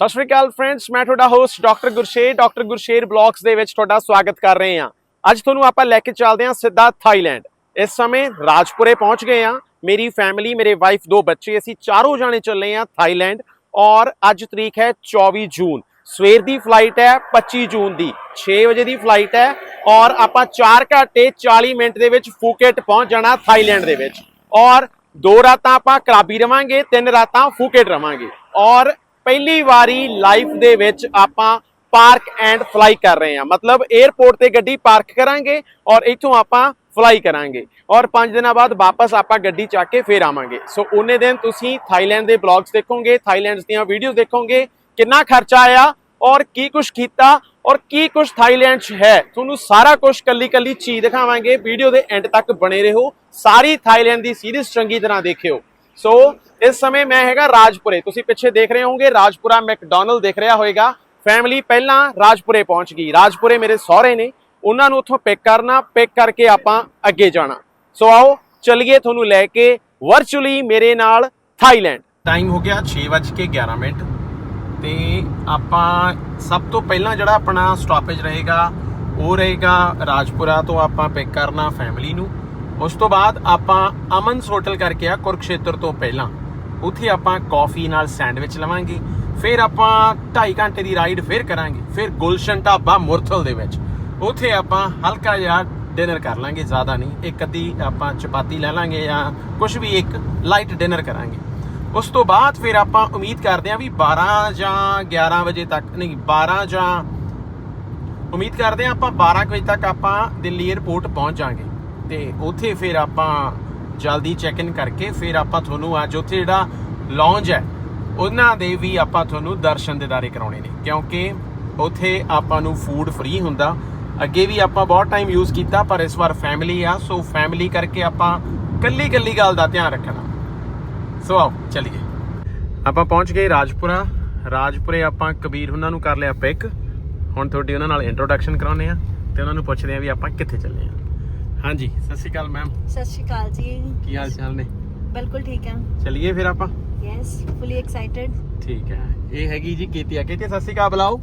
ਸਤਿ ਸ਼੍ਰੀ ਅਕਾਲ ਫਰੈਂਡਸ ਮੈਂ ਤੁਹਾਡਾ host doctor Gursher doctor Gursher blogs ਦੇ ਵਿੱਚ ਤੁਹਾਡਾ ਸਵਾਗਤ ਕਰ ਰਹੇ ਹਾਂ। ਅੱਜ ਤੁਹਾਨੂੰ ਆਪਾਂ ਲੈ ਕੇ ਚੱਲਦੇ ਹਾਂ ਸਿੱਧਾ ਥਾਈਲੈਂਡ। ਇਸ ਸਮੇਂ ਰਾਜਪੁਰੇ ਪਹੁੰਚ ਗਏ ਹਾਂ। ਮੇਰੀ ਫੈਮਿਲੀ ਮੇਰੇ ਵਾਈਫ ਦੋ ਬੱਚੇ, ਅਸੀਂ ਚਾਰੋਂ ਜਾਣੇ ਚੱਲੇ ਹਾਂ ਥਾਈਲੈਂਡ ਔਰ ਅੱਜ ਤਰੀਕ ਹੈ 24 ਜੂਨ। ਸਵੇਰ ਦੀ ਫਲਾਈਟ ਹੈ 25 ਜੂਨ ਦੀ 6 ਵਜੇ ਦੀ ਫਲਾਈਟ ਹੈ ਔਰ ਆਪਾਂ 4 ਘੰਟੇ 40 ਮਿੰਟ ਦੇ ਵਿੱਚ ਫੂਕੇਟ ਪਹੁੰਚ ਜਾਣਾ ਥਾਈਲੈਂਡ ਦੇ ਵਿੱਚ। ਔਰ ਦੋ ਰਾਤਾਂ ਆਪਾਂ ਕਰਾਬੀ ਰਵਾਂਗੇ, ਤਿੰਨ ਰਾਤਾਂ ਫੂਕੇਟ ਰਵਾਂਗੇ। ਔਰ ਪਹਿਲੀ ਵਾਰੀ ਲਾਈਫ ਦੇ ਵਿੱਚ ਆਪਾਂ ਪਾਰਕ ਐਂਡ ਫਲਾਈ ਕਰ ਰਹੇ ਹਾਂ। ਮਤਲਬ 에ਅਰਪੋਰਟ ਤੇ ਗੱਡੀ ਪਾਰਕ ਕਰਾਂਗੇ ਔਰ ਇੱਥੋਂ ਆਪਾਂ ਫਲਾਈ ਕਰਾਂਗੇ। ਔਰ 5 ਦਿਨਾਂ ਬਾਅਦ ਵਾਪਸ ਆਪਾਂ ਗੱਡੀ ਚੱਕ ਕੇ ਫੇਰ ਆਵਾਂਗੇ। ਸੋ ਉਹਨੇ ਦਿਨ ਤੁਸੀਂ ਥਾਈਲੈਂਡ ਦੇ ਬਲੌਗਸ ਦੇਖੋਗੇ ਥਾਈਲੈਂਡ ਦੀਆਂ ਵੀਡੀਓਜ਼ ਦੇਖੋਗੇ, ਕਿੰਨਾ ਖਰਚਾ ਆਇਆ ਔਰ ਕੀ ਕੁਝ ਕੀਤਾ ਔਰ ਕੀ ਕੁਝ ਥਾਈਲੈਂਡ 'ਚ ਹੈ। ਤੁਹਾਨੂੰ ਸਾਰਾ ਕੁਝ ਕੱਲੀ ਕੱਲੀ ਚੀਜ਼ ਦਿਖਾਵਾਂਗੇ। ਵੀਡੀਓ ਦੇ ਐਂਡ ਤੱਕ ਬਣੇ ਰਹੋ। ਸਾਰੀ ਥਾਈਲੈਂਡ ਦੀ ਸੀਰੀਜ਼ ਚੰਗੀ ਤਰ੍ਹਾਂ ਦੇਖਿਓ। ਸੋ ਇਸ ਸਮੇਂ ਮੈਂ ਹੈਗਾ ਰਾਜਪੁਰੇ। ਤੁਸੀਂ ਪਿੱਛੇ ਦੇਖ ਰਹੇ ਹੋਵੋਗੇ, ਰਾਜਪੁਰਾ ਮੈਕਡੋਨਲਡ ਦੇਖ ਰਿਹਾ ਹੋਵੇਗਾ ਫੈਮਿਲੀ ਪਹਿਲਾਂ ਰਾਜਪੁਰੇ ਪਹੁੰਚ ਗਈ। ਰਾਜਪੁਰੇ ਮੇਰੇ ਸਹੁਰੇ ਨੇ। ਉਹਨਾਂ ਨੂੰ ਉੱਥੋਂ ਪਿਕ ਕਰਨਾ ਪਿਕ ਕਰਕੇ ਆਪਾਂ ਅੱਗੇ ਜਾਣਾ। ਸੋ ਆਓ, ਚਲਿਏ ਤੁਹਾਨੂੰ ਲੈ ਕੇ ਵਰਚੁਅਲੀ ਮੇਰੇ ਨਾਲ ਥਾਈਲੈਂਡ ਟਾਈਮ ਹੋ ਗਿਆ 6:11 ਮਿੰਟ। ਤੇ ਆਪਾਂ ਸਭ ਤੋਂ ਪਹਿਲਾਂ ਜਿਹੜਾ ਆਪਣਾ ਸਟਾਪੇਜ ਰਹੇਗਾ, ਉਹ ਰਹੇਗਾ ਰਾਜਪੁਰਾ ਤੋਂ ਆਪਾਂ ਪਿਕ ਕਰਨਾ ਫੈਮਿਲੀ ਨੂੰ। ਉਸ ਤੋਂ ਬਾਅਦ ਆਪਾਂ ਅਮਨਸ ਹੋਟਲ ਕਰਕੇ ਆ ਕੁਰਕਸ਼ੇਤਰ ਤੋਂ ਪਹਿਲਾਂ। ਉੱਥੇ ਆਪਾਂ ਕਾਫੀ ਨਾਲ ਸੈਂਡਵਿਚ ਲਵਾਂਗੇ, ਫਿਰ ਆਪਾਂ 2.5 ਘੰਟੇ ਦੀ ਰਾਈਡ ਫਿਰ ਕਰਾਂਗੇ, ਫਿਰ ਗੁਲਸ਼ਨ ਢਾਬਾ ਮੁਰਥਲ ਦੇ ਵਿੱਚ। ਉੱਥੇ ਆਪਾਂ ਹਲਕਾ ਜਿਹਾ ਡਿਨਰ ਕਰ ਲਾਂਗੇ, ਜ਼ਿਆਦਾ ਨਹੀਂ, ਇੱਕ ਅੱਧੀ ਆਪਾਂ ਚਪਾਤੀ ਲੈ ਲਾਂਗੇ ਜਾਂ ਕੁਝ ਵੀ ਇੱਕ ਲਾਈਟ ਡਿਨਰ ਕਰਾਂਗੇ। ਉਸ ਤੋਂ ਬਾਅਦ ਫਿਰ ਆਪਾਂ ਉਮੀਦ ਕਰਦੇ ਹਾਂ ਵੀ 12 ਜਾਂ 11 ਵਜੇ ਤੱਕ, ਨਹੀਂ 12 ਜਾਂ, ਉਮੀਦ ਕਰਦੇ ਹਾਂ ਆਪਾਂ 12 ਕੁ ਵਜੇ ਤੱਕ ਆਪਾਂ ਦਿੱਲੀ 에ਅਰਪੋਰਟ ਪਹੁੰਚ ਜਾਾਂਗੇ ਤੇ ਉੱਥੇ ਫਿਰ ਆਪਾਂ ਜਲਦੀ ਚੈੱਕ ਇਨ ਕਰਕੇ ਫਿਰ ਆਪਾਂ ਤੁਹਾਨੂੰ ਅੱਜ ਉੱਥੇ ਜਿਹੜਾ ਲੌਂਜ ਹੈ, ਉਹਨਾਂ ਦੇ ਵੀ ਆਪਾਂ ਤੁਹਾਨੂੰ ਦਰਸ਼ਨ ਦਿਦਾਰੇ ਕਰਾਉਣੇ ਨੇ। ਕਿਉਂਕਿ ਉੱਥੇ ਆਪਾਂ ਨੂੰ ਫੂਡ ਫ੍ਰੀ ਹੁੰਦਾ। ਅੱਗੇ ਵੀ ਆਪਾਂ ਬਹੁਤ ਟਾਈਮ ਯੂਜ਼ ਕੀਤਾ, ਪਰ ਇਸ ਵਾਰ ਫੈਮਿਲੀ ਆ ਸੋ ਫੈਮਿਲੀ ਕਰਕੇ ਆਪਾਂ ਕੱਲੀ ਕੱਲੀ ਗੱਲ ਦਾ ਧਿਆਨ ਰੱਖਣਾ। ਸੋ ਆਓ, ਚਲੀਏ। ਆਪਾਂ ਪਹੁੰਚ ਗਏ ਰਾਜਪੁਰਾ। ਰਾਜਪੁਰੇ ਆਪਾਂ ਕਬੀਰ ਉਹਨਾਂ ਨੂੰ ਕਰ ਲਿਆ ਪਿਕ ਹੁਣ ਤੁਹਾਡੀ ਉਹਨਾਂ ਨਾਲ ਇੰਟਰੋਡਕਸ਼ਨ ਕਰਾਉਨੇ ਆ ਤੇ ਉਹਨਾਂ ਨੂੰ ਪੁੱਛਦੇ ਆ ਵੀ ਆਪਾਂ ਕਿੱਥੇ ਚੱਲੇ ਆ ਹਾਂਜੀ ਸਤਿ ਸ਼੍ਰੀ ਅਕਾਲ ਮੈਮ ਸਤਿ ਸ਼੍ਰੀ ਅਕਾਲ ਜੀ। ਕੀ ਹਾਲ ਚਾਲ ਨੇ? ਬਿਲਕੁਲ ਠੀਕ ਹੈ। ਚਲਿਏ ਫਿਰ ਆਪਾਂ? ਯੈਸ ਫੁੱਲੀ ਐਕਸਾਈਟਡ ਠੀਕ ਹੈ। ਇਹ ਹੈਗੀ ਜੀ ਕੀਤੀਆ। ਕੀਤੀਆ ਸਤਿ ਸ਼੍ਰੀ ਅਕਾਲ ਬੁਲਾਓ।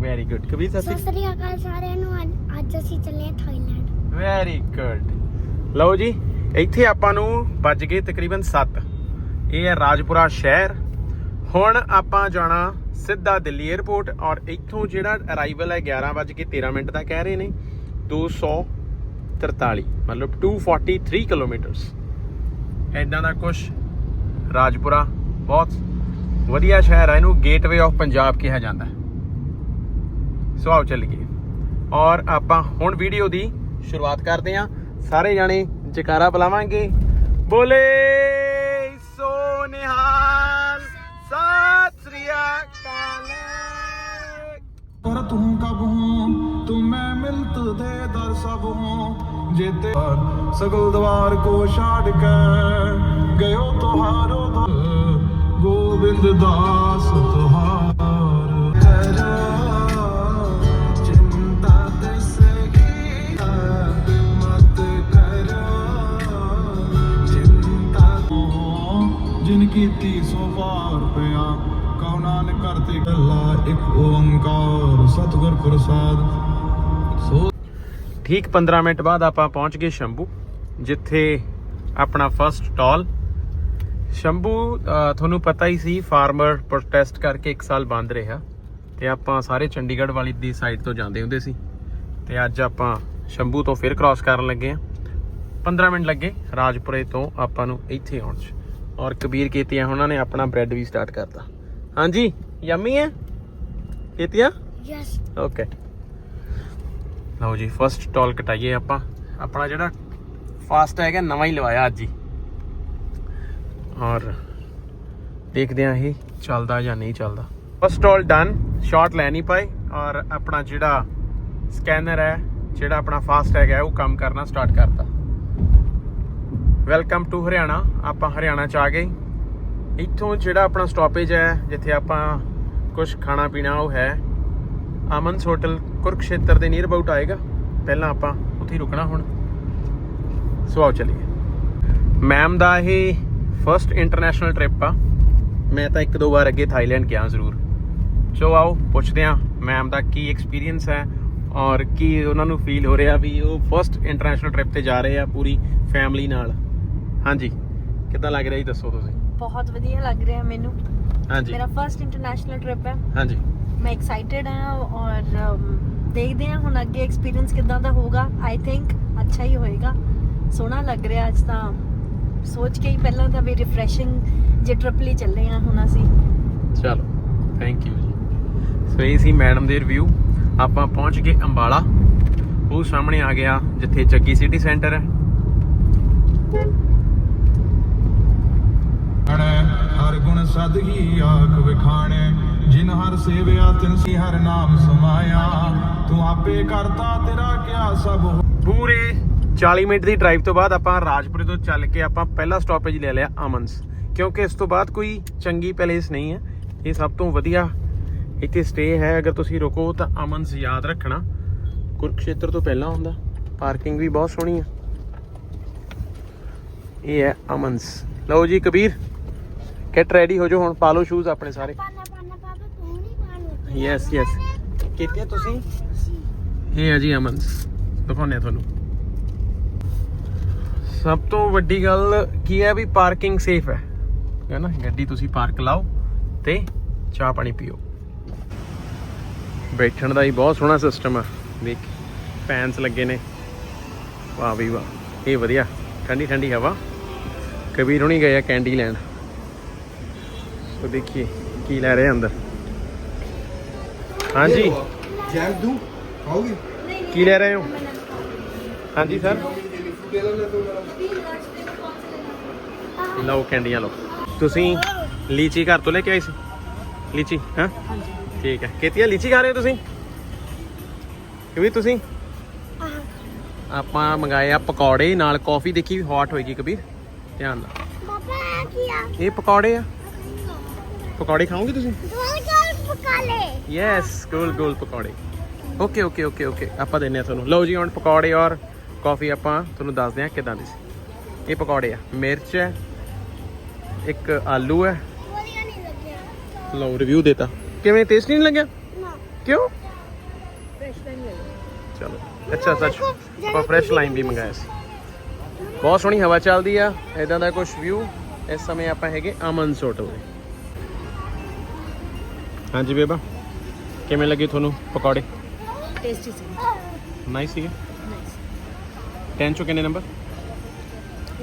ਵੈਰੀ ਗੁੱਡ ਕਬੀਰ ਸਤਿ ਸ਼੍ਰੀ ਅਕਾਲ ਸਾਰਿਆਂ ਨੂੰ। ਅੱਜ- ਅੱਜ ਅਸੀਂ ਚੱਲੇ ਹਾਂ ਥਾਈਲੈਂਡ। ਵੈਰੀ ਗੁੱਡ ਲਓ ਜੀ ਇੱਥੇ ਆਪਾਂ ਨੂੰ ਵੱਜ ਗਏ ਤਕਰੀਬਨ 7 ਇਹ ਹੈ ਰਾਜਪੁਰਾ ਸ਼ਹਿਰ। ਹੁਣ ਆਪਾਂ ਜਾਣਾ ਸਿੱਧਾ ਦਿੱਲੀ 에ਅਰਪੋਰਟ ਔਰ ਇੱਥੋਂ ਜਿਹੜਾ ਅਰਾਈਵਲ ਹੈ 11:13 ਮਿੰਟ ਦਾ ਕਹਿ ਰਹੇ ਨੇ। 243 ਮਤਲਬ 243 ਕਿਲੋਮੀਟਰਸ ਐਦਾਂ ਦਾ ਕੁਝ ਰਾਜਪੁਰਾ ਬਹੁਤ ਵਧੀਆ ਸ਼ਹਿਰ ਹੈ ਇਹਨੂੰ ਗੇਟਵੇ ਆਫ ਪੰਜਾਬ ਕਿਹਾ ਜਾਂਦਾ ਹੈ। ਸੋ ਆਓ ਚੱਲੀਏ ਔਰ ਆਪਾਂ ਹੁਣ ਵੀਡੀਓ ਦੀ ਸ਼ੁਰੂਆਤ ਕਰਦੇ ਹਾਂ। ਸਾਰੇ ਜਾਣੇ ਜਕਾਰਾ ਬੁਲਾਵਾਂਗੇ। ਬੋਲੇ ਸੋ ਨਿਹਾਲ ਸਤਿ ਸ੍ਰੀ ਅਕਾਲ। ਪਰ ਤੂੰ ਕਬ ਹੂੰ? ਤੂੰ ਮੈਂ ਮਿਲਤ ਦੇ ਦਰ ਸਭ ਹੂੰ? ਜੇਤੇ ਸਗਲ ਦਵਾਰ ਕੋ ਛਾੜ ਕੇ ਗਇਓ ਤੁਹਾਰੋ ਗੋਬਿੰਦ ਦਾਸ ਤੁਹਾਰ। ਕਰੋ ਚਿੰਤਾ ਤਿਸ ਕੀ ਮਤ ਕਰੋ। ਚਿੰਤਾ ਜਿਨ ਕੀਤੀ ਸੋ ਵਾਰ ਪਿਆ, ਕਉ ਨਾਨਕ ਕਰਤੇ ਗੱਲਾ ਇੱਕ ਓੰਕਾਰ। ਸਤਿਗੁਰ ਪ੍ਰਸਾਦ। ਸੋ ਠੀਕ 15 ਮਿੰਟ ਬਾਅਦ ਆਪਾਂ ਪਹੁੰਚ ਗਏ ਸ਼ੰਭੂ ਜਿੱਥੇ ਆਪਣਾ ਫਰਸਟ ਸਟਾਲ ਸ਼ੰਭੂ ਤੁਹਾਨੂੰ ਪਤਾ ਹੀ ਸੀ ਫਾਰਮਰ ਪ੍ਰੋਟੈਸਟ ਕਰਕੇ 1 ਸਾਲ ਬੰਦ ਰਿਹਾ ਤੇ ਆਪਾਂ ਸਾਰੇ ਚੰਡੀਗੜ੍ਹ ਵਾਲੀ ਦੀ ਸਾਈਡ ਤੋਂ ਜਾਂਦੇ ਹੁੰਦੇ ਸੀ ਤੇ ਅੱਜ ਆਪਾਂ ਸ਼ੰਭੂ ਤੋਂ ਫਿਰ ਕ੍ਰਾਸ ਕਰਨ ਲੱਗੇ ਆ 15 ਮਿੰਟ ਲੱਗੇ ਰਾਜਪੁਰੇ ਤੋਂ ਆਪਾਂ ਨੂੰ ਇੱਥੇ ਆਉਣ 'ਚ। ਔਰ ਕਬੀਰ ਕੀਤੀਆਂ ਉਹਨਾਂ ਨੇ ਆਪਣਾ ਬ੍ਰੈਡ ਵੀ ਸਟਾਰਟ ਕਰਤਾ। ਹਾਂਜੀ ਯੰਮੀ ਹੈ? ਕੀਤੀਆਂ? ਯੈਸ ਓਕੇ ਲਓ ਜੀ ਫਸਟ ਟੋਲ ਕਟਾਈਏ ਆਪਾਂ। ਆਪਣਾ ਜਿਹੜਾ ਫਾਸਟ ਹੈਗਾ ਨਵਾਂ ਹੀ ਲਵਾਇਆ ਅੱਜ ਹੀ। ਔਰ ਦੇਖਦੇ ਆ ਇਹ ਚੱਲਦਾ ਜਾਂ ਨਹੀਂ ਚੱਲਦਾ। ਫਸਟ ਸਟਾਲ ਡਨ ਸ਼ਾਟ ਲੈ ਨਹੀਂ ਪਾਏ। ਔਰ ਆਪਣਾ ਜਿਹੜਾ ਸਕੈਨਰ ਹੈ, ਜਿਹੜਾ ਆਪਣਾ ਫਾਸਟ ਹੈਗਾ ਉਹ ਕੰਮ ਕਰਨਾ ਸਟਾਰਟ ਕਰਤਾ। Welcome to Haryana. ਆਪਾਂ ਹਰਿਆਣਾ ਚ ਆ ਗਏ। ਇੱਥੋਂ ਜਿਹੜਾ ਆਪਣਾ ਸਟਾਪੇਜ ਹੈ, ਜਿੱਥੇ ਆਪਾਂ ਕੁਝ ਖਾਣਾ ਪੀਣਾ ਉਹ ਹੈ। ਅਮਨਸ ਹੋਟਲ ਕੁਰਕਸ਼ੇਤਰ ਦੇ ਨੀਅਰ ਅਬਾਊਟ ਆਏਗਾ। ਪਹਿਲਾਂ ਆਪਾਂ ਉੱਥੇ ਹੀ ਰੁਕਣਾ ਹੁਣ। ਸੋ ਆਓ ਚਲੀਏ। ਮੈਮ ਦਾ ਇਹ ਫਰਸਟ ਇੰਟਰਨੈਸ਼ਨਲ ਟ੍ਰਿਪ ਆ। ਮੈਂ ਤਾਂ ਇੱਕ ਦੋ ਵਾਰ ਅੱਗੇ ਥਾਈਲੈਂਡ ਗਿਆ ਜ਼ਰੂਰ। ਸੋ ਆਓ ਪੁੱਛਦੇ ਹਾਂ ਮੈਮ ਦਾ ਕੀ ਐਕਸਪੀਰੀਅੰਸ ਹੈ ਔਰ ਕੀ ਉਹਨਾਂ ਨੂੰ ਫੀਲ ਹੋ ਰਿਹਾ ਵੀ ਉਹ ਫਰਸਟ ਇੰਟਰਨੈਸ਼ਨਲ ਟ੍ਰਿਪ ਤੇ ਜਾ ਰਹੇ ਆ ਪੂਰੀ ਫੈਮਿਲੀ ਨਾਲ। ਹਾਂਜੀ ਕਿੱਦਾਂ ਲੱਗ ਰਿਹਾ ਜੀ ਦੱਸੋ ਤੁਸੀਂ? ਬਹੁਤ ਵਧੀਆ ਲੱਗ ਰਿਹਾ ਮੈਨੂੰ। ਹਾਂਜੀ। ਮੇਰਾ ਫਰਸਟ ਇੰਟਰਨੈਸ਼ਨਲ ਟ੍ਰਿਪ ਹੈ। ਹਾਂਜੀ। ਮੈਂ ਐਕਸਾਈਟਿਡ ਹਾਂ ਔਰ ਦੇਖਦੇ ਹਾਂ ਹੁਣ ਅੱਗੇ ਐਕਸਪੀਰੀਅੰਸ ਕਿਦਾਂ ਦਾ ਹੋਊਗਾ। ਆਈ ਥਿੰਕ ਅੱਛਾ ਹੀ ਹੋਏਗਾ। ਸੋਹਣਾ ਲੱਗ ਰਿਹਾ ਅੱਜ ਤਾਂ। ਸੋਚ ਕੇ ਹੀ ਪਹਿਲਾਂ ਤਾਂ ਵੀ ਰਿਫਰੈਸ਼ਿੰਗ ਜੇ ਟ੍ਰਿਪ ਲਈ ਚੱਲੇ ਆ ਹੁਣ ਅਸੀਂ। ਚਲੋ ਥੈਂਕ ਯੂ ਜੀ। ਸੋ ਇਹ ਸੀ ਮੈਡਮ ਦੇ ਰਿਵਿਊ ਆਪਾਂ ਪਹੁੰਚ ਗਏ ਅੰਬਾਲਾ। ਉਹ ਸਾਹਮਣੇ ਆ ਗਿਆ ਜਿੱਥੇ ਜੱਗੀ ਸਿਟੀ ਸੈਂਟਰ ਹੈ। ਹਰ ਗੁਣ ਸਦਗੀ ਆਖ ਵਿਖਾਣੇ। ਜਿਨ ਹਰ ਸੇਵਿਆ, ਤਿਨ ਸੀ ਹਰ ਨਾਮ ਸਮਾਇਆ। ਤੂੰ ਆਪੇ ਕਰਤਾ ਤੇਰਾ ਕਿਆ ਸਭ ਪੂਰੇ 40 ਮਿੰਟ ਦੀ ਡਰਾਈਵ ਤੋਂ ਬਾਅਦ ਆਪਾਂ ਰਾਜਪੁਰੇ ਤੋਂ ਚੱਲ ਕੇ ਆਪਾਂ ਪਹਿਲਾ ਸਟਾਪੇਜ ਲੈ ਲਿਆ ਅਮਨਸ। ਕਿਉਂਕਿ ਇਸ ਤੋਂ ਬਾਅਦ ਕੋਈ ਚੰਗੀ ਪੈਲੇਸ ਨਹੀਂ ਹੈ। ਇਹ ਸਭ ਤੋਂ ਵਧੀਆ ਇੱਥੇ ਸਟੇ ਹੈ। ਅਗਰ ਤੁਸੀਂ ਰੁਕੋ ਤਾਂ ਅਮਨਸ ਯਾਦ ਰੱਖਣਾ। ਕੁਰਕਸ਼ੇਤਰ ਤੋਂ ਪਹਿਲਾਂ ਹੁੰਦਾ। ਪਾਰਕਿੰਗ ਵੀ ਬਹੁਤ ਸੋਹਣੀ ਹੈ ਇਹ ਹੈ ਅਮਨਸ। ਲਓ ਜੀ ਕਬੀਰ ਗੈਟ ਰੈਡੀ ਹੋ ਜਾਓ ਹੁਣ। ਪਾ ਲਓ ਸ਼ੂਜ਼ ਆਪਣੇ ਸਾਰੇ ਪਾਣਾ ਪਾਣਾ ਪਾਪਾ ਤੂੰ ਨਹੀਂ ਪਾਣੋ ਯੈਸ ਯੈਸ ਕਿਤੇ ਤੁਸੀਂ? ਇਹ ਹੈ ਜੀ ਅਮਨਸ ਦਿਖਾਉਂਦੇ ਹਾਂ ਤੁਹਾਨੂੰ। ਸਭ ਤੋਂ ਵੱਡੀ ਗੱਲ ਕੀ ਹੈ ਵੀ ਪਾਰਕਿੰਗ ਸੇਫ ਹੈ। ਹੈ ਨਾ? ਗੱਡੀ ਤੁਸੀਂ ਪਾਰਕ ਲਾਓ ਤੇ ਚਾਹ ਪਾਣੀ ਪੀਓ। ਬੈਠਣ ਦਾ ਹੀ ਬਹੁਤ ਸੋਹਣਾ ਸਿਸਟਮ ਆ। ਵੇਖ ਫੈਨਸ ਲੱਗੇ ਨੇ। ਵਾਹ ਵੀ ਵਾਹ। ਇਹ ਵਧੀਆ। ਠੰਡੀ ਠੰਡੀ ਹਵਾ। ਕਬੀਰ ਹੁਣੀ ਗਏ ਆ ਕੈਂਡੀ ਲੈਣ। ਸੋ ਦੇਖੀਏ ਕੀ ਲੈ ਰਹੇ ਆ ਅੰਦਰ। ਹਾਂਜੀ। ਜੈਮ ਦੂ ਖਾਓਗੇ? ਕੀ ਲੈ ਰਹੇ ਹੋ? ਹਾਂਜੀ ਸਰ। ਲਓ ਕੈਂਡੀਆਂ ਲਓ। ਤੁਸੀਂ ਲੀਚੀ ਘਰ ਤੋਂ ਲੈ ਕੇ ਆਏ ਸੀ? ਲੀਚੀ ਹਾਂ? ਠੀਕ ਹੈ। ਕਿਤੀਆ ਲੀਚੀ ਖਾ ਰਹੇ ਹੋ ਤੁਸੀਂ? ਕਬੀਰ ਤੁਸੀਂ? ਆਪਾਂ ਮੰਗਾਏ ਆ ਪਕੌੜੇ ਨਾਲ ਕਾਫੀ ਦੇਖੀ ਵੀ ਹੌਟ ਹੋਏਗੀ ਕਬੀਰ। ਧਿਆਨ ਨਾਲ। ਪਾਪਾ ਇਹ ਕੀ ਆ? ਇਹ ਪਕੌੜੇ ਆ। ਪਕੌੜੇ ਖਾਓਗੇ ਤੁਸੀਂ? ਗੋਲ ਗੋਲ ਪਕਾ ਲੈ ਯੈਸ ਗੋਲ ਗੋਲ ਪਕੌੜੇ ਓਕੇ ਓਕੇ ਓਕੇ ਓਕੇ ਆਪਾਂ ਦਿੰਨੇ ਆ ਤੁਹਾਨੂੰ ਲਓ ਜੀ ਹੁਣ ਪਕੌੜੇ ਔਰ ਕਾਫੀ ਆਪਾਂ ਤੁਹਾਨੂੰ ਦੱਸਦੇ ਆ ਕਿਦਾਂ ਦੀ ਸੀ ਇਹ ਪਕੌੜੇ ਆ ਮਿਰਚ ਹੈ ਇੱਕ ਆਲੂ ਹੈ ਵਧੀਆ ਨਹੀਂ ਲੱਗਿਆ ਲਓ ਰਿਵਿਊ ਦੇਤਾ ਕਿਵੇਂ ਟੇਸਟ ਨਹੀਂ ਲੱਗਿਆ ਨਾ ਕਿਉਂ ਚਲੋ ਅੱਛਾ ਸੱਚ ਆਪਾਂ ਫਰੈਸ਼ ਲਾਈਮ ਵੀ ਮੰਗਾਇਆ ਸੀ ਬਹੁਤ ਸੋਹਣੀ ਹਵਾ ਚੱਲਦੀ ਆ ਇਦਾਂ ਦਾ ਕੁਝ ਵਿਊ ਇਸ ਸਮੇਂ ਆਪਾਂ ਹੈਗੇ ਅਮਨਸ ਹੋਟਲ ਦੇ ਹਾਂਜੀ ਬੇਬਾ। ਕਿਵੇਂ ਲੱਗੇ ਤੁਹਾਨੂੰ ਪਕੌੜੇ? ਟੇਸਟੀ ਸੀ। ਨਾਈਸ ਸੀਗੇ? ਨਾਈਸ 10 ਚੋਂ ਕਿੰਨੇ ਨੰਬਰ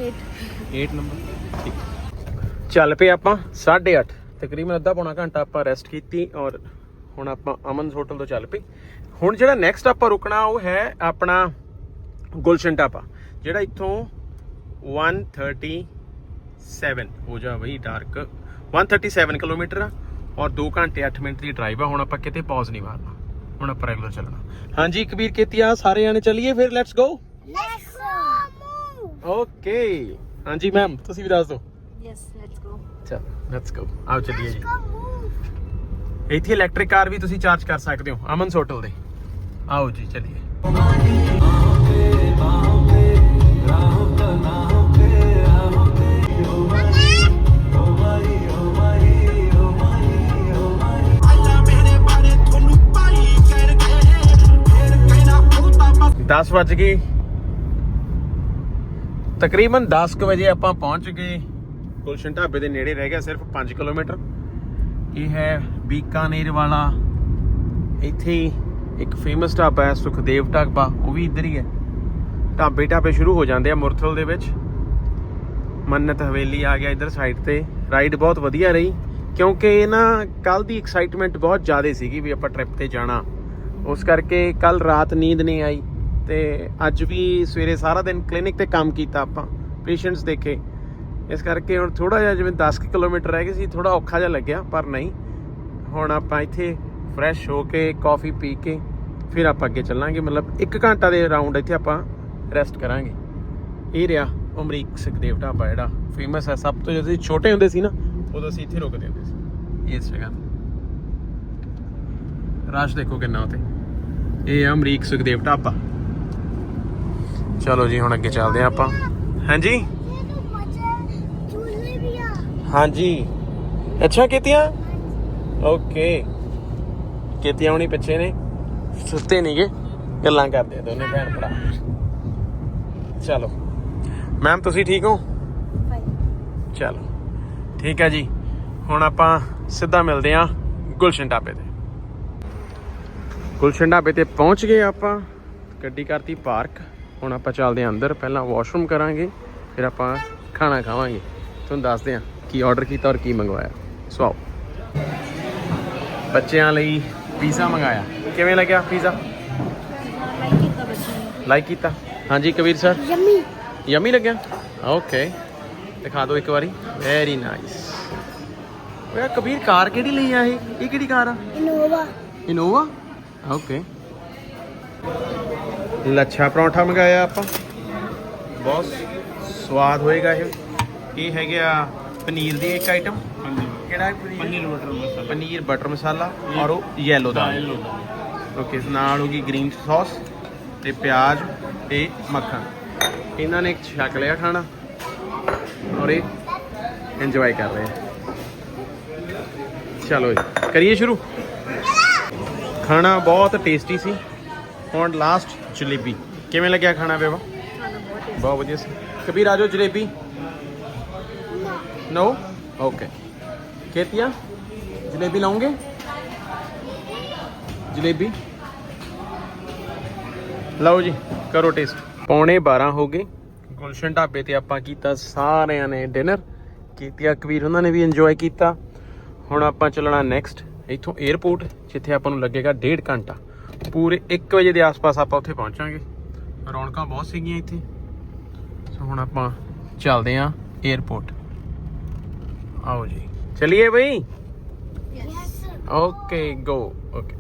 8 8 ਨੰਬਰ ਠੀਕ। ਚੱਲ ਪਏ ਆਪਾਂ 8:30 ਤਕਰੀਬਨ ਅੱਧਾ ਪੌਣਾ ਘੰਟਾ ਆਪਾਂ ਰੈਸਟ ਕੀਤੀ ਔਰ ਹੁਣ ਆਪਾਂ ਅਮਨਸ ਹੋਟਲ ਤੋਂ ਚੱਲ ਪਏ ਹੁਣ ਜਿਹੜਾ ਨੈਕਸਟ ਆਪਾਂ ਰੁਕਣਾ ਉਹ ਹੈ ਆਪਣਾ ਗੁਲਸ਼ਨ ਢਾਬਾ ਜਿਹੜਾ ਇੱਥੋਂ 137 ਹੋ ਜਾ ਬਈ ਡਾਰਕ 137 ਕਿਲੋਮੀਟਰ ਆ। ਔਰ 2 ਘੰਟੇ 8 ਮਿੰਟ ਦੀ ਡਰਾਈਵ ਆ ਹੁਣ ਆਪਾਂ ਕਿਤੇ ਪੌਜ਼ ਨਹੀਂ ਮਾਰਨਾ। ਹੁਣ ਆਪਾਂ ਰੈਗੂਲਰ ਚੱਲਣਾ। ਹਾਂਜੀ ਕਬੀਰ ਕੀਤੀਆ ਸਾਰੇ ਜਾਣੇ ਚੱਲੀਏ ਫਿਰ let's go let's move okay ਹਾਂਜੀ ਮੈਮ ਤੁਸੀਂ ਵੀ ਦੱਸ ਦਿਓ। ਯੈਸ ਲੈਟਸ ਗੋ ਚਲ ਲੈਟਸ ਗੋ ਆਓ ਚੱਲੀਏ ਜੀ। ਇੱਥੇ ਇਲੈਕਟ੍ਰਿਕ ਕਾਰ ਵੀ ਤੁਸੀਂ ਚਾਰਜ ਕਰ ਸਕਦੇ ਹੋ ਅਮਨ ਹੋਟਲ ਦੇ। ਆਓ ਜੀ ਚੱਲੀਏ। ਦਸ ਵੱਜ ਗਏ ਤਕਰੀਬਨ 10 ਕੁ ਵਜੇ ਆਪਾਂ ਪਹੁੰਚ ਗਏ। ਗੁਲਸ਼ਨ ਢਾਬੇ ਦੇ ਨੇੜੇ ਰਹਿ ਗਿਆ ਸਿਰਫ 5 ਕਿਲੋਮੀਟਰ। ਇਹ ਹੈ ਬੀਕਾਨੇਰ ਵਾਲਾ। ਇੱਥੇ ਇੱਕ ਫੇਮਸ ਢਾਬਾ ਹੈ, ਸੁਖਦੇਵ ਢਾਬਾ। ਉਹ ਵੀ ਇੱਧਰ ਹੀ ਹੈ। ਢਾਬੇ ਢਾਬੇ ਸ਼ੁਰੂ ਹੋ ਜਾਂਦੇ ਆ ਮੁਰਥਲ ਦੇ ਵਿੱਚ। ਮੰਨਤ ਹਵੇਲੀ ਆ ਗਿਆ ਇੱਧਰ ਸਾਈਡ ਤੇ। ਰਾਈਡ ਬਹੁਤ ਵਧੀਆ ਰਹੀ, ਕਿਉਂਕਿ ਇਹ ਨਾ ਕੱਲ ਦੀ ਐਕਸਾਈਟਮੈਂਟ ਬਹੁਤ ਜ਼ਿਆਦਾ ਸੀਗੀ ਵੀ ਆਪਾਂ ਟ੍ਰਿਪ ਤੇ ਜਾਣਾ। ਉਸ ਕਰਕੇ ਕੱਲ ਰਾਤ ਨੀਂਦ ਨਹੀਂ ਆਈ। ਤੇ ਅੱਜ ਵੀ ਸਵੇਰੇ ਸਾਰਾ ਦਿਨ ਕਲੀਨਿਕ ਤੇ ਕੰਮ ਕੀਤਾ ਆਪਾਂ ਪੇਸ਼ੈਂਟਸ ਦੇਖੇ। ਇਸ ਕਰਕੇ ਹੁਣ ਥੋੜਾ ਜਿਹਾ ਜਿਵੇਂ 10 ਕੁ ਕਿਲੋਮੀਟਰ ਰਹਿ ਗਏ ਸੀ ਥੋੜਾ ਔਖਾ ਜਿਹਾ ਲੱਗਿਆ, ਪਰ ਨਹੀਂ। ਹੁਣ ਆਪਾਂ ਇੱਥੇ ਫਰੈਸ਼ ਹੋ ਕੇ ਕਾਫੀ ਪੀ ਕੇ ਫਿਰ ਆਪਾਂ ਅੱਗੇ ਚੱਲਾਂਗੇ। ਮਤਲਬ 1 ਘੰਟਾ ਦੇ ਅਰਾਊਂਡ ਇੱਥੇ ਆਪਾਂ ਰੈਸਟ ਕਰਾਂਗੇ। ਇਹ ਰਿਹਾ ਅਮਰੀਕ ਸੁਖਦੇਵ ਢਾਬਾ, ਜਿਹੜਾ ਫੇਮਸ ਹੈ। ਸਭ ਤੋਂ ਜਦੋਂ ਅਸੀਂ ਛੋਟੇ ਹੁੰਦੇ ਸੀ ਨਾ, ਉਦੋਂ ਅਸੀਂ ਇੱਥੇ ਰੁਕਦੇ ਹੁੰਦੇ ਸੀ। ਇਸ ਜਗ੍ਹਾ ਤੇ। ਰਸ਼ ਦੇਖੋ ਕਿੰਨਾ ਉਤੇ ਇਹ ਹੈ ਅਮਰੀਕ ਸੁਖਦੇਵ ਢਾਬਾ। ਚਲੋ ਜੀ, ਹੁਣ ਅੱਗੇ ਚੱਲਦੇ ਹਾਂ ਆਪਾਂ। ਹਾਂਜੀ? ਹਾਂਜੀ। ਅੱਛਾ, ਕੀਤੀਆਂ? ਓਕੇ। ਕੀਤੀਆਂ ਹੁਣੀ ਪਿੱਛੇ ਨੇ। ਸੁੱਤੇ ਨਹੀਂਗੇ ਗੱਲਾਂ ਕਰਦੇ ਦੋਨੇ ਭੈਣ ਭਰਾ। ਚਲੋ। ਮੈਮ, ਤੁਸੀਂ ਠੀਕ ਹੋ? ਚਲੋ। ਠੀਕ ਹੈ ਜੀ। ਹੁਣ ਆਪਾਂ ਸਿੱਧਾ ਮਿਲਦੇ ਹਾਂ ਗੁਲਸ਼ਨ ਢਾਬੇ ਤੇ। ਗੁਲਸ਼ਨ ਢਾਬੇ ਤੇ ਪਹੁੰਚ ਗਏ ਆਪਾਂ। ਗੱਡੀ ਕਰਤੀ ਪਾਰਕ। ਹੁਣ ਆਪਾਂ ਚੱਲਦੇ ਹਾਂ ਅੰਦਰ ਪਹਿਲਾਂ ਵਾਸ਼ਰੂਮ ਕਰਾਂਗੇ ਫਿਰ ਆਪਾਂ ਖਾਣਾ ਖਾਵਾਂਗੇ। ਤੁਹਾਨੂੰ ਦੱਸਦੇ ਹਾਂ ਕੀ ਆਰਡਰ ਕੀਤਾ ਔਰ ਕੀ ਮੰਗਵਾਇਆ। ਸੋ ਆਓ। ਬੱਚਿਆਂ ਲਈ ਪੀਜ਼ਾ ਮੰਗਾਇਆ। ਕਿਵੇਂ ਲੱਗਿਆ ਪੀਜ਼ਾ ਲਾਈਕ ਕੀਤਾ ਬੱਚੇ ਨੇ। ਲਾਈਕ ਕੀਤਾ? ਹਾਂਜੀ ਕਬੀਰ ਸਰ ਯਮੀ ਯਮੀ ਲੱਗਿਆ? ਓਕੇ ਦਿਖਾ ਦਿਓ ਇੱਕ ਵਾਰੀ। ਵੈਰੀ ਨਾਈਸ ਓਏ ਕਬੀਰ ਕਾਰ ਕਿਹੜੀ ਲਈ ਆ ਇਹ? ਇਹ ਕਿਹੜੀ ਕਾਰ ਆ? ਇਨੋਵਾ ਇਨੋਵਾ ਓਕੇ ਲੱਛਾ ਪਰੌਂਠਾ ਮੰਗਾਇਆ ਆਪਾਂ। ਬਹੁਤ ਸਵਾਦ ਹੋਏਗਾ ਇਹ। ਇਹ ਹੈਗੇ ਆ ਪਨੀਰ ਦੀ ਇੱਕ ਆਈਟਮ ਕਿਹੜਾ ਹੈ ਪਨੀਰ? ਬਟਰ ਮਸਾਲਾ ਪਨੀਰ ਬਟਰ ਮਸਾਲਾ ਔਰ ਉਹ ਯੈਲੋ ਦਾ ਓਕੇ ਨਾਲ ਹੋਗੀ ਗ੍ਰੀਨ ਸੌਸ ਤੇ ਪਿਆਜ਼ ਤੇ ਮੱਖਣ। ਇਹਨਾਂ ਨੇ ਛਕ ਲਿਆ ਖਾਣਾ ਔਰ ਇਹ ਇੰਜੋਏ ਕਰ ਰਹੇ ਚਲੋ ਜੀ ਕਰੀਏ ਸ਼ੁਰੂ। ਖਾਣਾ ਬਹੁਤ ਟੇਸਟੀ ਸੀ। ਹੁਣ ਲਾਸਟ ਜਲੇਬੀ। ਕਿਵੇਂ ਲੱਗਿਆ ਖਾਣਾ ਖਾਣਾ ਬਹੁਤ ਵਧੀਆ ਸੀ। ਕਬੀਰ ਆਜੋ ਜਲੇਬੀ। ਨੋ। ਓਕੇ ਖੇਤੀਆ? ਜਲੇਬੀ ਲਾਉਂਗੇ ਜਲੇਬੀ? ਲਓ ਜੀ ਕਰੋ ਟੇਸਟ ਪੌਣੇ 12 ਹੋ ਗਏ। ਗੁਲਸ਼ਨ ਢਾਬੇ ਤੇ ਆਪਾਂ ਕੀਤਾ ਸਾਰਿਆਂ ਨੇ ਡਿਨਰ ਕੀਤੀਆ ਕਬੀਰ ਉਹਨਾਂ ਨੇ ਵੀ ਇੰਜੋਏ ਕੀਤਾ। ਹੁਣ ਆਪਾਂ ਚੱਲਣਾ ਨੈਕਸਟ ਇੱਥੋਂ 에어ਪੋਰਟ ਜਿੱਥੇ ਆਪਾਂ ਨੂੰ ਲੱਗੇਗਾ ਡੇਢ ਘੰਟਾ। ਪੂਰੇ 1 ਵਜੇ ਦੇ ਆਸ-ਪਾਸ ਆਪਾਂ ਉੱਥੇ ਪਹੁੰਚਾਂਗੇ। ਰੌਣਕਾਂ ਬਹੁਤ ਸੀਗੀਆਂ ਇੱਥੇ। ਸੋ ਹੁਣ ਆਪਾਂ ਚੱਲਦੇ ਆਂ 에어ਪੋਰਟ ਆਓ ਜੀ। ਚਲਿਏ ਬਈ? ਓਕੇ ਗੋ ਓਕੇ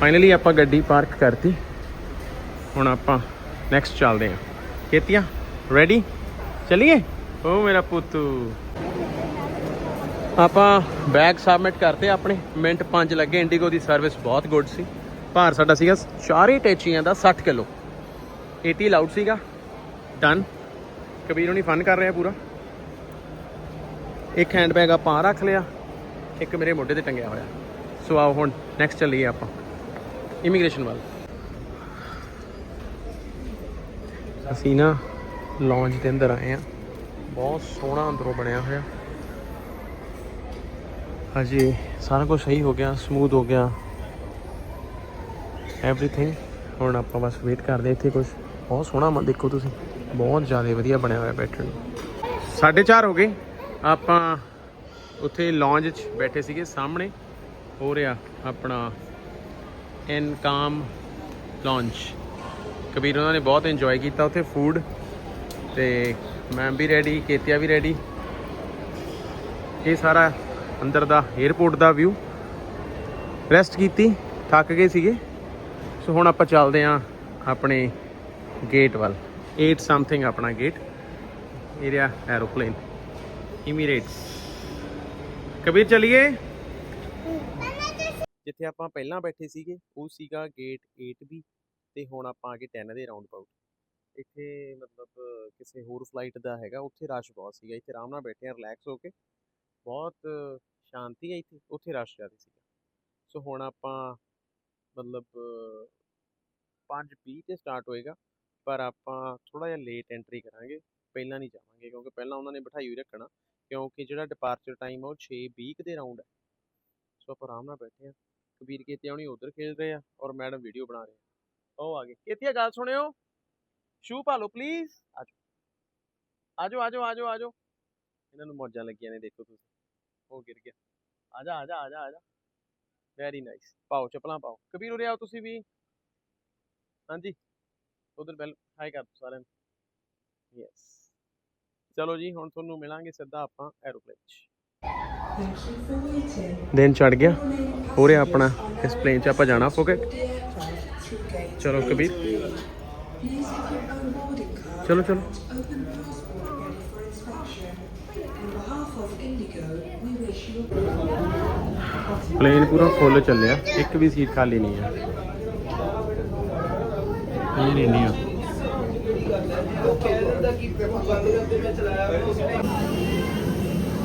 ਫਾਈਨਲੀ ਆਪਾਂ ਗੱਡੀ ਪਾਰਕ ਕਰਤੀ। ਹੁਣ ਆਪਾਂ ਨੈਕਸਟ ਚੱਲਦੇ ਆਂ ਖੇਤੀਆਂ ਰੈਡੀ ਚਲਿਏ? ਓ ਮੇਰਾ ਪੁੱਤੂ। ਆਪਾਂ ਬੈਗ ਸਬਮਿਟ ਕਰਤੇ ਆਪਣੇ। ਮਿੰਟ 5 ਲੱਗੇ। ਇੰਡੀਗੋ ਦੀ ਸਰਵਿਸ ਬਹੁਤ ਗੁੱਡ ਸੀ। ਭਾਰ ਸਾਡਾ ਸੀਗਾ ਚਾਰੇ ਟੈਚੀਆਂ ਦਾ 60 ਕਿਲੋ। 80 ਲਾਊਡ ਸੀਗਾ। ਡਨ ਕਬੀਰ ਹੁਣੀ ਫਨ ਕਰ ਰਿਹਾ ਪੂਰਾ। ਇੱਕ ਹੈਂਡ ਬੈਗ ਆਪਾਂ ਰੱਖ ਲਿਆ। ਇੱਕ ਮੇਰੇ ਮੋਢੇ ਤੇ ਟੰਗਿਆ ਹੋਇਆ। ਸੋ ਆਓ ਹੁਣ ਨੈਕਸਟ ਚੱਲੀਏ ਆਪਾਂ। ਇਮੀਗ੍ਰੇਸ਼ਨ ਵੱਲ। ਅਸੀਂ ਨਾ ਲੌਂਜ ਦੇ ਅੰਦਰ ਆਏ ਆ ਬਹੁਤ ਸੋਹਣਾ ਅੰਦਰੋਂ ਬਣਿਆ ਹੋਇਆ। ਹਜੇ ਸਾਰਾ ਕੁਝ ਸਹੀ ਹੋ ਗਿਆ ਸਮੂਥ ਹੋ ਗਿਆ। ਐਵਰੀਥਿੰਗ ਹੁਣ ਆਪਾਂ ਬਸ ਵੇਟ ਕਰਦੇ ਇੱਥੇ ਕੁਝ ਬਹੁਤ ਸੋਹਣਾ ਮ ਦੇਖੋ ਤੁਸੀਂ। ਬਹੁਤ ਜ਼ਿਆਦਾ ਵਧੀਆ ਬਣਿਆ ਹੋਇਆ ਬੈਠਣ ਨੂੰ 4:30 ਹੋ ਗਏ। ਆਪਾਂ ਉੱਥੇ ਲੌਂਜ 'ਚ ਬੈਠੇ ਸੀਗੇ ਸਾਹਮਣੇ। ਹੋ ਰਿਹਾ ਆਪਣਾ ਇਨਕਾਮ ਲੌਂਜ ਕਬੀਰ ਉਹਨਾਂ ਨੇ ਬਹੁਤ ਇੰਜੋਏ ਕੀਤਾ ਉੱਥੇ ਫੂਡ ਤੇ ਮੈਮ ਵੀ ਰੈਡੀ ਕੇਤਿਆ ਵੀ ਰੈਡੀ ਇਹ ਸਾਰਾ ਅੰਦਰ ਦਾ 에어ਪੋਰਟ ਦਾ ਵਿਊ ਰੈਸਟ ਕੀਤੀ। ਥੱਕ ਗਏ ਸੀਗੇ। ਸੋ ਹੁਣ ਆਪਾਂ ਚੱਲਦੇ ਆਂ ਆਪਣੇ ਗੇਟ ਵੱਲ। 8 ਸਮਥਿੰਗ ਆਪਣਾ gate area aeroplane Emirates Kabir, ਚਲਿਏ? ਜਿੱਥੇ ਆਪਾਂ ਪਹਿਲਾਂ ਬੈਠੇ ਸੀਗੇ, ਉਹ ਸੀਗਾ ਗੇਟ 8 ਵੀ ਤੇ ਹੁਣ ਆਪਾਂ ਆ ਕੇ 10 ਦੇ ਰਾਉਂਡ ਅਬਾਊਟ ਇੱਥੇ ਮਤਲਬ ਕਿਸੇ ਹੋਰ ਫਲਾਈਟ ਦਾ ਹੈਗਾ, ਉੱਥੇ ਰਸ਼ ਬਹੁਤ ਸੀਗਾ। ਇੱਥੇ ਆਰਾਮ ਨਾਲ ਬੈਠੇ ਆ ਰਿਲੈਕਸ ਹੋ ਕੇ। ਬਹੁਤ ਸ਼ਾਂਤੀ ਹੈ ਇੱਥੇ। ਉੱਥੇ ਰਸ਼ ਜ਼ਿਆਦਾ ਸੀਗਾ। ਸੋ ਹੁਣ ਆਪਾਂ ਮਤਲਬ 5:20 ਤੇ ਸਟਾਰਟ ਹੋਏਗਾ, ਪਰ ਆਪਾਂ ਥੋੜਾ ਜਿਹਾ ਲੇਟ ਐਂਟਰੀ ਕਰਾਂਗੇ, ਪਹਿਲਾਂ ਨਹੀਂ ਜਾਵਾਂਗੇ, ਕਿਉਂਕਿ ਪਹਿਲਾਂ ਉਹਨਾਂ ਨੇ ਬਿਠਾਈ ਹੋਈ ਰੱਖਣਾ, ਕਿਉਂਕਿ ਜਿਹੜਾ ਡਿਪਾਰਚਰ ਟਾਈਮ ਆ ਉਹ 6:20 ਦੇ ਰਾਉਂਡ ਹੈ ਸੋ ਆਪਾਂ ਆਰਾਮ ਨਾਲ ਬੈਠੇ ਆ ਕਬੀਰ ਕੀਤੇ ਆਉਣੀ ਉਧਰ ਖੇਡ ਰਹੇ ਆ ਔਰ ਮੈਡਮ ਵੀਡੀਓ ਬਣਾ ਰਹੇ ਆ। ਉਹ ਆ ਗਏ। ਕੀਤੀਆ, ਗੱਲ ਸੁਣਿਓ। ਸ਼ੂ ਪਾ ਲਓ ਪਲੀਜ਼ ਆਜੋ। ਆਜੋ ਆਜੋ ਆਜੋ ਆਜੋ। ਇਹਨਾਂ ਨੂੰ ਮੌਜਾਂ ਲੱਗੀਆਂ ਨੇ, ਦੇਖੋ ਤੁਸੀਂ। ਉਹ ਗਿਰ ਗਿਆ। ਆਜਾ ਆਜਾ ਆਜਾ ਆਜਾ। ਵੈਰੀ ਨਾਈਸ ਪਾਓ, ਚੱਪਲਾਂ ਪਾਓ। ਕਬੀਰ ਉਰੇ ਆਓ ਤੁਸੀਂ ਵੀ। ਹਾਂਜੀ। ਉਧਰ ਬੈਲ ਹਾਈ ਕਰ ਦਿਓ ਸਾਰਿਆਂ ਨੂੰ। ਯੈਸ ਚਲੋ ਜੀ, ਹੁਣ ਤੁਹਾਨੂੰ ਮਿਲਾਂਗੇ ਸਿੱਧਾ ਆਪਾਂ ਐਰੋਪਲੇਨ 'ਚ। ਦਿਨ ਚੜ ਗਿਆ। ਹੋ ਰਿਹਾ ਆਪਣਾ, ਇਸ ਪਲੇਨ 'ਚ ਆਪਾਂ ਜਾਣਾ ਫੋਕੇ ਚਲੋ ਕਬੀਰ। ਚਲੋ ਚਲੋ। ਪਲੇਨ ਪੂਰਾ ਫੁੱਲ ਚੱਲਿਆ ਇੱਕ ਵੀ ਸੀਟ ਖਾਲੀ ਨਹੀਂ ਹੈ ਇਹ ਨਹੀਂ ਨਹੀਂ ਆ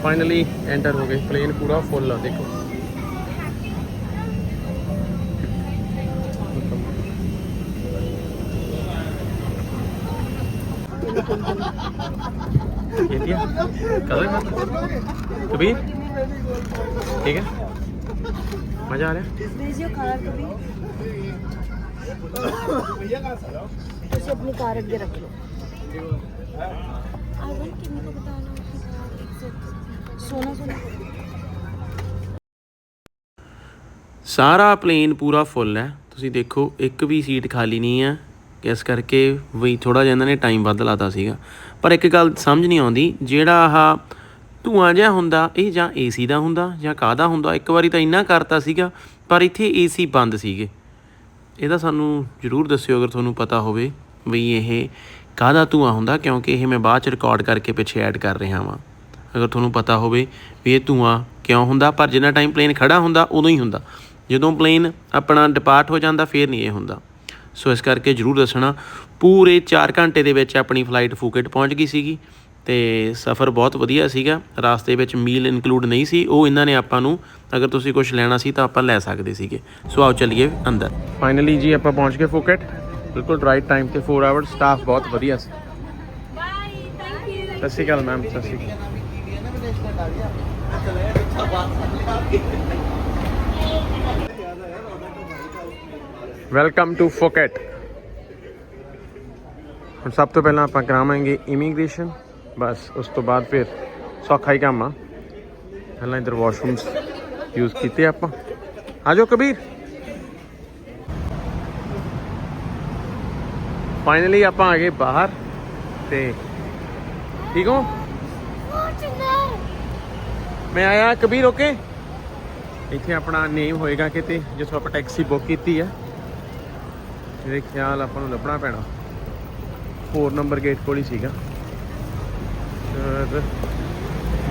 ਫਾਈਨਲੀ ਐਂਟਰ ਹੋ ਗਏ ਪਲੇਨ ਪੂਰਾ ਫੁੱਲ ਆ ਦੇਖੋ ये दिया कलर कबीर ठीक है मजा आ रहा है भेजियो कार कभी ਤੁਸੀਂ ਆਪਣੀ ਕਾਰ ਅੱਗੇ ਰੱਖ ਲਓ आई वांट कि मेरे को बताना ਸੋਨਾ ਸੋਨਾ ਸਾਰਾ ਪਲੇਨ ਪੂਰਾ ਫੁੱਲ ਹੈ ਤੁਸੀਂ ਦੇਖੋ ਇੱਕ ਵੀ ਸੀਟ ਖਾਲੀ ਨਹੀਂ ਹੈ ਇਸ ਕਰਕੇ ਵੀ ਥੋੜਾ ਜਿਹਾ ਇਹਨਾਂ ਨੇ ਟਾਈਮ ਵੱਧ ਲਾਤਾ ਸੀਗਾ ਪਰ ਇੱਕ ਗੱਲ ਸਮਝ ਨਹੀਂ ਆਉਂਦੀ ਜਿਹੜਾ ਆਹ ਧੂਆਂ ਜਿਹਾ ਹੁੰਦਾ, ਇਹ ਜਾਂ ਏਸੀ ਦਾ ਹੁੰਦਾ ਜਾਂ ਕਾਹਦਾ ਹੁੰਦਾ, ਇੱਕ ਵਾਰੀ ਤਾਂ ਇੰਨਾ ਕਰਤਾ ਸੀਗਾ, ਪਰ ਇੱਥੇ ਏਸੀ ਬੰਦ ਸੀਗੇ। ਇਹਦਾ ਸਾਨੂੰ ਜਰੂਰ ਦੱਸਿਓ ਅਗਰ ਤੁਹਾਨੂੰ ਪਤਾ ਹੋਵੇ ਵੀ ਇਹ ਕਾਹਦਾ ਧੂਆਂ ਹੁੰਦਾ, ਕਿਉਂਕਿ ਇਹ ਮੈਂ ਬਾਅਦ ਚ ਰਿਕਾਰਡ ਕਰਕੇ ਪਿੱਛੇ ਐਡ ਕਰ ਰਿਹਾ ਹਾਂ ਅਗਰ ਤੁਹਾਨੂੰ ਪਤਾ ਹੋਵੇ ਵੀ ਇਹ ਧੂਆਂ ਕਿਉਂ ਹੁੰਦਾ, ਪਰ ਜਿੰਨਾ ਟਾਈਮ ਪਲੇਨ ਖੜਾ ਹੁੰਦਾ, ਉਦੋਂ ਹੀ ਹੁੰਦਾ। ਜਦੋਂ ਪਲੇਨ ਆਪਣਾ ਡਿਪਾਰਟ ਹੋ ਜਾਂਦਾ, ਫੇਰ ਨਹੀਂ ਇਹ ਹੁੰਦਾ। ਸੋ ਇਸ ਕਰਕੇ ਜਰੂਰ ਦੱਸਣਾ, ਪੂਰੇ 4 ਘੰਟੇ ਦੇ ਵਿੱਚ ਆਪਣੀ ਫਲਾਈਟ ਫੂਕੇਟ ਪਹੁੰਚ ਗਈ ਸੀਗੀ। ਤੇ ਸਫ਼ਰ ਬਹੁਤ ਵਧੀਆ ਸੀਗਾ। ਰਾਸਤੇ ਵਿੱਚ ਮੀਲ ਇਨਕਲੂਡ ਨਹੀਂ ਸੀ। ਉਹ ਇਹਨਾਂ ਨੇ ਆਪਾਂ ਨੂੰ, ਅਗਰ ਤੁਸੀਂ ਕੁਝ ਲੈਣਾ ਸੀ ਤਾਂ ਆਪਾਂ ਲੈ ਸਕਦੇ ਸੀਗੇ। ਸੋ ਆਓ ਚੱਲੀਏ ਅੰਦਰ। ਫਾਈਨਲੀ ਜੀ ਆਪਾਂ ਪਹੁੰਚ ਗਏ ਫੂਕੇਟ। ਬਿਲਕੁਲ ਰਾਈਟ ਟਾਈਮ ਤੇ 4 ਆਵਰ ਸਟਾਫ ਬਹੁਤ ਵਧੀਆ ਸੀ। ਬਾਏ ਥੈਂਕ ਯੂ ਸਤਿ ਸ਼੍ਰੀ ਅਕਾਲ ਮੈਮ ਸਤਿ ਸ਼੍ਰੀ ਅਕਾਲ। ਵੈਲਕਮ ਟੂ ਫੋਕਟ ਹੁਣ ਸਭ ਤੋਂ ਪਹਿਲਾਂ ਆਪਾਂ ਕਰਾਵਾਂਗੇ ਇਮੀਗ੍ਰੇਸ਼ਨ ਬਸ, ਉਸ ਤੋਂ ਬਾਅਦ ਫਿਰ ਸੌਖਾ ਹੀ ਕੰਮ ਆ। ਪਹਿਲਾਂ ਇਧਰ ਵਾਸ਼ਰੂਮਸ ਯੂਜ਼ ਕੀਤੇ ਆਪਾਂ। ਆ ਜਾਓ ਕਬੀਰ। ਫਾਈਨਲੀ ਆਪਾਂ ਆ ਗਏ ਬਾਹਰ ਤੇ ਠੀਕ ਹੋ? ਮੈਂ ਆਇਆ ਕਬੀਰ ਓਕੇ ਇੱਥੇ ਆਪਣਾ ਨੇਮ ਹੋਏਗਾ ਕਿਤੇ, ਜਿੱਥੋਂ ਆਪਾਂ ਟੈਕਸੀ ਬੁੱਕ ਕੀਤੀ ਹੈ ਮੇਰੇ ਖਿਆਲ ਆਪਾਂ ਨੂੰ ਲੱਭਣਾ ਪੈਣਾ। 4 ਨੰਬਰ ਗੇਟ ਕੋਲ ਹੀ ਸੀਗਾ। ਸਰ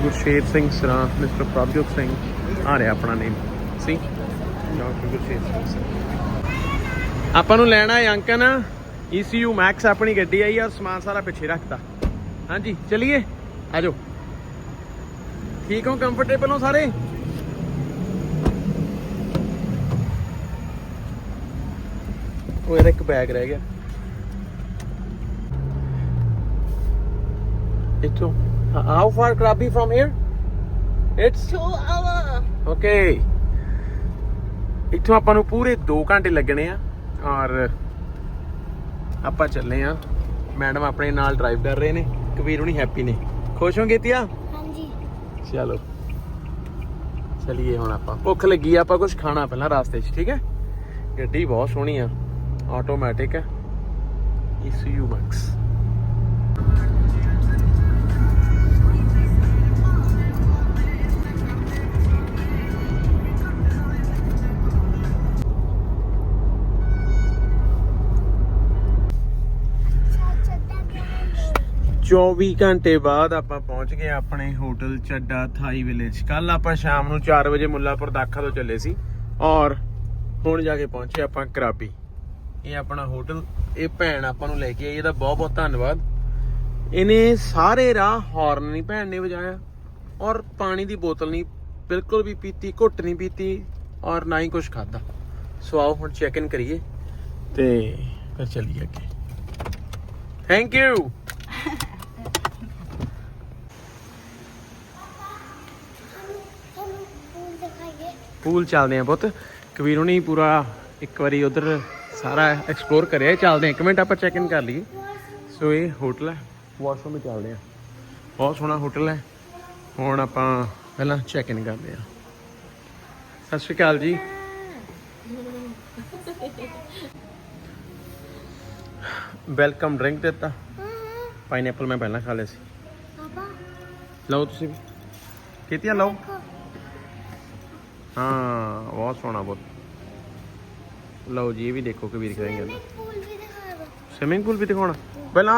ਗੁਰਸ਼ੇਰ ਸਿੰਘ ਸਰਾਂ ਮਿਸਟਰ ਪ੍ਰਭਜੋਤ ਸਿੰਘ, ਆ ਰਿਹਾ ਆਪਣਾ ਨੇਮ ਸੀ? Doctor Gursher Singh sir. ਆਪਾਂ ਨੂੰ ਲੈਣਾ ਹੈ ਅੰਕਨ। ECU ਮੈਕਸ ਆਪਣੀ ਗੱਡੀ ਆਈ ਆ ਸਮਾਨ ਸਾਰਾ ਪਿੱਛੇ ਰੱਖਤਾ। ਹਾਂਜੀ, ਚਲਿਏ? ਆਜੋ ਠੀਕ ਹੋ ਕੰਫਰਟੇਬਲ ਹੋ ਸਾਰੇ? ਉਹ ਇਹਦਾ ਇੱਕ ਬੈਗ ਰਹਿ ਗਿਆ। ਇੱਥੋਂ। How far Krabi from here it's 2 hour okay ਇੱਥੋਂ ਆਪਾਂ ਨੂੰ ਪੂਰੇ 2 ਘੰਟੇ ਲੱਗਣੇ ਆ ਔਰ ਆਪਾਂ ਚੱਲੇ ਆ। ਮੈਡਮ ਆਪਣੇ ਨਾਲ ਡਰਾਈਵ ਕਰ ਰਹੇ ਨੇ ਕਬੀਰ ਹੁਣੀ ਹੈਪੀ ਨੇ। ਖੁਸ਼ ਹੋਗੇ ਤੀਆ? जी ਚਲੋ। ਚਲਿਏ ਹੁਣ ਆਪਾਂ। ਭੁੱਖ ਲੱਗੀ ਆ ਆਪਾਂ ਕੁਝ ਖਾਣਾ ਪਹਿਲਾਂ ਰਾਸਤੇ 'ਚ ਠੀਕ ਹੈ? ਗੱਡੀ ਬਹੁਤ ਸੋਹਣੀ ਆ। ਆਟੋਮੈਟਿਕ ਹੈ। ECU Max 24 ਘੰਟੇ ਬਾਅਦ ਆਪਾਂ ਪਹੁੰਚ ਗਏ ਆਪਣੇ ਹੋਟਲ ਚੱਡਾ ਥਾਈ ਵਿਲੇਜ। ਕੱਲ ਆਪਾਂ ਸ਼ਾਮ ਨੂੰ 4 ਵਜੇ ਮੁੱਲਾਪੁਰ ਦਾਖਾ ਤੋਂ ਚੱਲੇ ਸੀ ਔਰ ਹੁਣ ਜਾ ਕੇ ਪਹੁੰਚੇ ਆਪਾਂ ਕਰਾਬੀ। ਇਹ ਆਪਣਾ ਹੋਟਲ, ਇਹ ਭੈਣ ਆਪਾਂ ਨੂੰ ਲੈ ਕੇ ਆਈ, ਇਹਦਾ ਬਹੁਤ ਬਹੁਤ ਧੰਨਵਾਦ। ਇਹਨੇ ਸਾਰੇ ਰਾਹ ਹਾਰਨ ਨਹੀਂ ਭੈਣ ਨੇ ਵਜਾਇਆ ਔਰ ਪਾਣੀ ਦੀ ਬੋਤਲ ਨਹੀਂ, ਬਿਲਕੁਲ ਵੀ ਪੀਤੀ, ਘੁੱਟ ਨਹੀਂ ਪੀਤੀ ਔਰ ਨਾ ਹੀ ਕੁਝ ਖਾਦਾ ਸੋ ਆਓ ਹੁਣ ਚੈੱਕ ਇਨ ਕਰੀਏ ਤੇ ਫਿਰ ਚੱਲੀਏ ਅੱਗੇ। ਥੈਂਕ ਯੂ ਸਕੂਲ ਚੱਲਦੇ ਆ ਪੁੱਤ। ਕਬੀਰ ਹੁਣੀ ਪੂਰਾ ਇੱਕ ਵਾਰੀ ਉਧਰ ਸਾਰਾ ਐਕਸਪਲੋਰ ਕਰਿਆ ਚੱਲਦੇ ਆ। ਇੱਕ ਮਿੰਟ ਆਪਾਂ ਚੈੱਕ ਇਨ ਕਰ ਲਈਏ। ਸੋ ਇਹ ਹੋਟਲ ਹੈ ਵਾਸ਼ਰੂਮ ਵਿੱਚ ਚੱਲਦੇ ਆ। ਬਹੁਤ ਸੋਹਣਾ ਹੋਟਲ ਹੈ। ਹੁਣ ਆਪਾਂ ਪਹਿਲਾਂ ਚੈੱਕ ਇਨ ਕਰਦੇ ਆ। ਸਤਿ ਸ਼੍ਰੀ ਅਕਾਲ ਜੀ। ਵੈਲਕਮ ਡਰਿੰਕ ਦਿੱਤਾ। ਪਾਈਨਐਪਲ ਮੈਂ ਪਹਿਲਾਂ ਖਾ ਲਿਆ ਸੀ। ਲਓ ਤੁਸੀਂ ਵੀ। ਕਿਤਿਆ ਲਓ? ਹਾਂ ਬਹੁਤ ਸੋਹਣਾ ਬਹੁਤ ਲਓ ਜੀ ਇਹ ਵੀ ਦੇਖੋ ਕਬੀਰ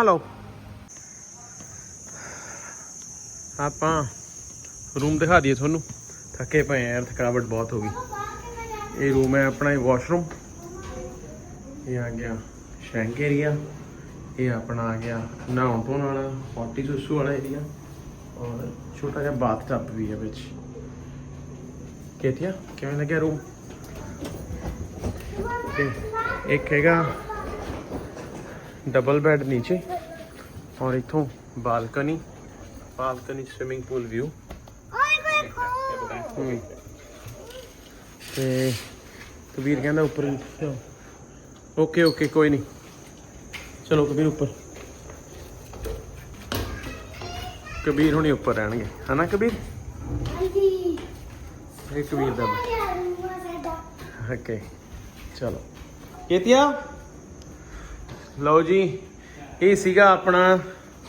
ਲਓ। ਆਪਾਂ ਰੂਮ ਦਿਖਾ ਦਈਏ ਤੁਹਾਨੂੰ। ਥੱਕੇ ਪਏ ਆ ਯਾਰ ਥਕਾਵਟ ਬਹੁਤ ਹੋ ਗਈ। ਇਹ ਰੂਮ ਹੈ ਆਪਣਾ ਇਹ ਵਾਸ਼ਰੂਮ ਇਹ ਆ ਗਿਆ ਸ਼ੈਂਕ ਏਰੀਆ ਇਹ ਆਪਣਾ ਆ ਗਿਆ ਨਹਾਉਣ ਧੋਣ ਵਾਲਾ ਹੌਟੀ ਸੁਸੂ ਵਾਲਾ ਏਰੀਆ ਔਰ ਛੋਟਾ ਜਿਹਾ ਬਾਥਟਬ ਵੀ ਹੈ ਵਿੱਚ। ਕੇਤਿਆ ਕਿਵੇਂ ਲੱਗਿਆ ਰੂਮ ਤੇ ਇੱਕ ਹੈਗਾ ਡਬਲ ਬੈੱਡ ਨੀਚੇ ਔਰ ਇਥੋਂ balcony balcony swimming pool view ਤੇ ਕਬੀਰ ਕਹਿੰਦਾ ਉੱਪਰ ਓਕੇ ਓਕੇ ਕੋਈ ਨਹੀਂ ਚਲੋ ਕਬੀਰ ਉੱਪਰ ਕਬੀਰ ਹੁਣੀ ਉੱਪਰ ਰਹਿਣਗੇ ਹਨਾ ਕਬੀਰ ਇਹ ਕਬੀਰ ਦਾ ਓਕੇ ਚਲੋ। ਕੇਤਿਆ? ਲਓ ਜੀ ਇਹ ਸੀਗਾ ਆਪਣਾ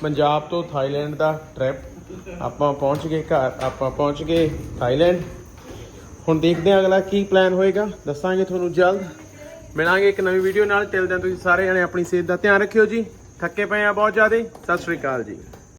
ਪੰਜਾਬ ਤੋਂ ਥਾਈਲੈਂਡ ਦਾ ਟ੍ਰਿਪ ਆਪਾਂ ਪਹੁੰਚ ਗਏ ਘਰ ਆਪਾਂ ਪਹੁੰਚ ਗਏ ਥਾਈਲੈਂਡ। ਹੁਣ ਦੇਖਦੇ ਹਾਂ ਅਗਲਾ ਕੀ ਪਲਾਨ ਹੋਏਗਾ। ਦੱਸਾਂਗੇ ਤੁਹਾਨੂੰ ਜਲਦ। ਮਿਲਾਂਗੇ ਇੱਕ ਨਵੀਂ ਵੀਡੀਓ ਨਾਲ। ਟਿਲ ਦਿਨ ਤੁਸੀਂ ਸਾਰੇ ਜਣੇ ਆਪਣੀ ਸਿਹਤ ਦਾ ਧਿਆਨ ਰੱਖਿਓ ਜੀ। ਥੱਕੇ ਪਏ ਆ ਬਹੁਤ ਜ਼ਿਆਦੇ। ਸਤਿ ਸ਼੍ਰੀ ਅਕਾਲ ਜੀ।